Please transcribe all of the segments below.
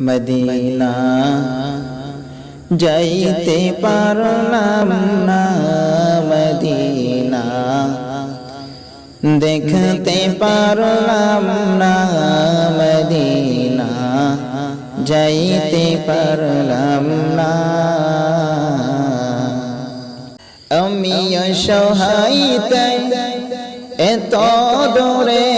Medina যাইতে পারলাম না মদিনা। দেখতে পারলাম না মদিনা। যাইতে পারলাম না। আমি অসহায়তাই এত দূরে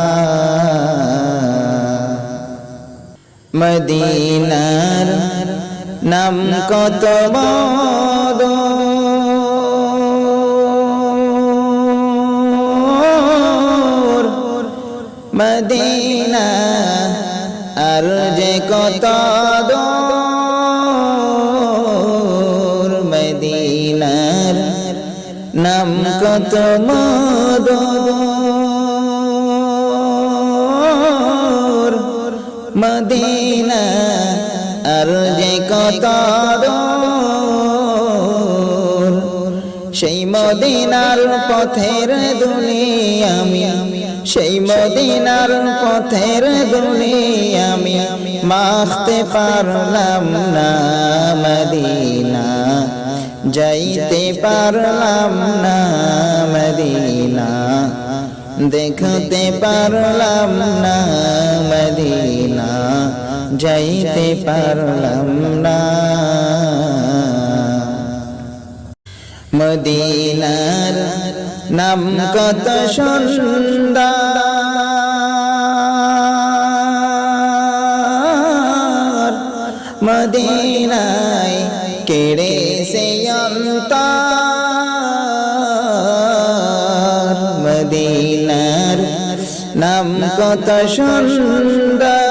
মদিনার নাম কত বদ মদিনা আর যে কত দূর? মদিনার নাম কত মদর যে কত সেই মদিনার পথের দুলি আমি, সেই মদিনার পথের দুলি আমি মাখতে পারলাম না মদিনা, যাইতে পারলাম না মদিনা, দেখতে পারলাম না মদিনা। যাইতে পারলাম না। মদিনার নাম কত সুন্দর। মদিনায় কেড়ে সে মদিনার নাম কত সুন্দর।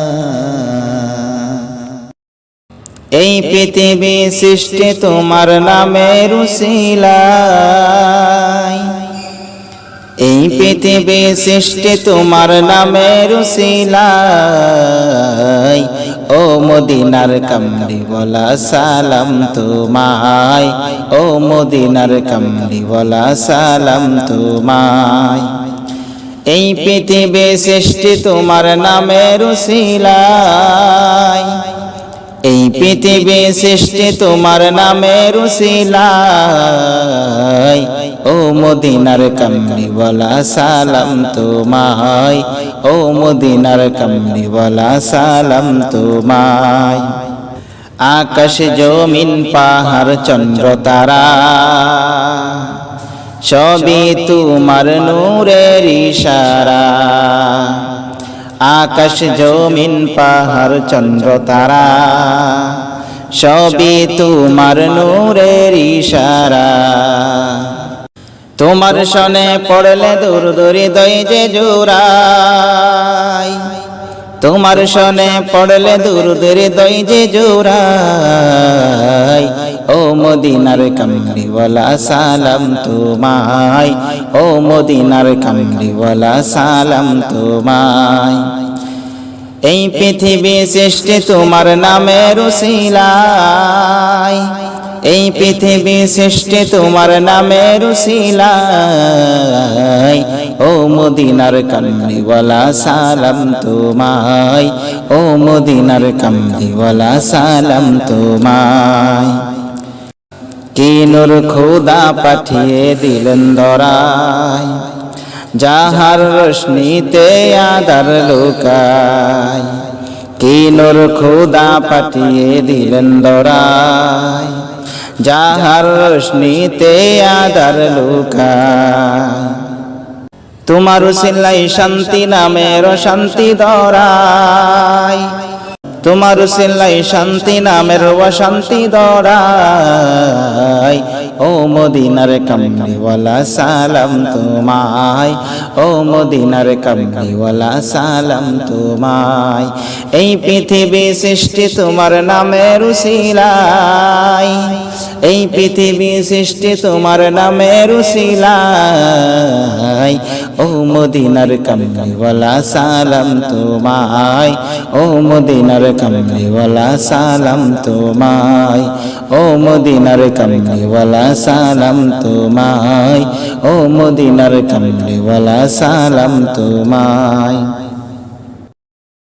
এই পৃথিবী সৃষ্টি তোমার নামের উসিলাই এই পৃথিবী সৃষ্টি তোমার নামের উসিলাই ও মদিনার কামড়ি বলা সালাম তোমায়। ও মদিনার কামড়ি বলা সালাম তোমায়। এই পৃথিবী সৃষ্টি তোমার নামের উসিলাই এই পৃথিবী সৃষ্টি তোমার নামে রুসিলাই ও মদিনার কামলি বলা সালাম তোমায়। ও মদিনার কামলি বলা সালাম তোমায়। আকাশ, জমিন, পাহাড়, চন্দ্র, তারা সবই তোমার নূরের ইশারা। আকাশ জমিন, পাহাড়, চন্দ্র, তারা, সবই তোমার নূরের ইশারা। তোমার সনে পড়লে দূর দূরি দই যে জোড়াই তোমার সনে পড়লে দূর দূরি দই যে জোড়াই ও মদিনার কামরিওয়ালা, সালাম তোমায়। ও মদিনার কামরিওয়ালা, সালাম তোমায়। এই পৃথিবী সৃষ্টি তোমার নামের উসিলায়। এই পৃথিবী সৃষ্টি তোমার নামে উসিলায় ও মদিনার কামলিওয়ালা, সালাম তোমায়। ও মদিনার কামলিওয়ালা, সালাম তোমায়। কি নূর খোদা পাঠিয়ে দিলেন দরায় যাহার রশ্মিতে আদার লোকায় কি নূর খোদা পাঠিয়ে দিলেন দরায় যাহার রশ্মিতে আদার লোকায় তোমার সিল্লাই শান্তি নামের শান্তি দরায় তোমার সিল্লাই শান্তি নামের শান্তি দরাই। ও মদিনার কামলিওয়ালা, সালাম তোমায়। ও মদিনার কামলিওয়ালা, সালাম তোমায়। এই পৃথিবী সৃষ্টি তোমার নামের উসিলাই এই পৃথিবী সৃষ্টি তোমার নামের উসিলাই ও মদিনার কামলিওয়ালা, সালাম তোমায়। ও মদিনার কামলিওয়ালা, সালাম তোমায়। ও মদিনার কামলিওয়ালা, সালাম তোমায়। ও মদিনার কামলিওয়ালা, সালাম তোমায়।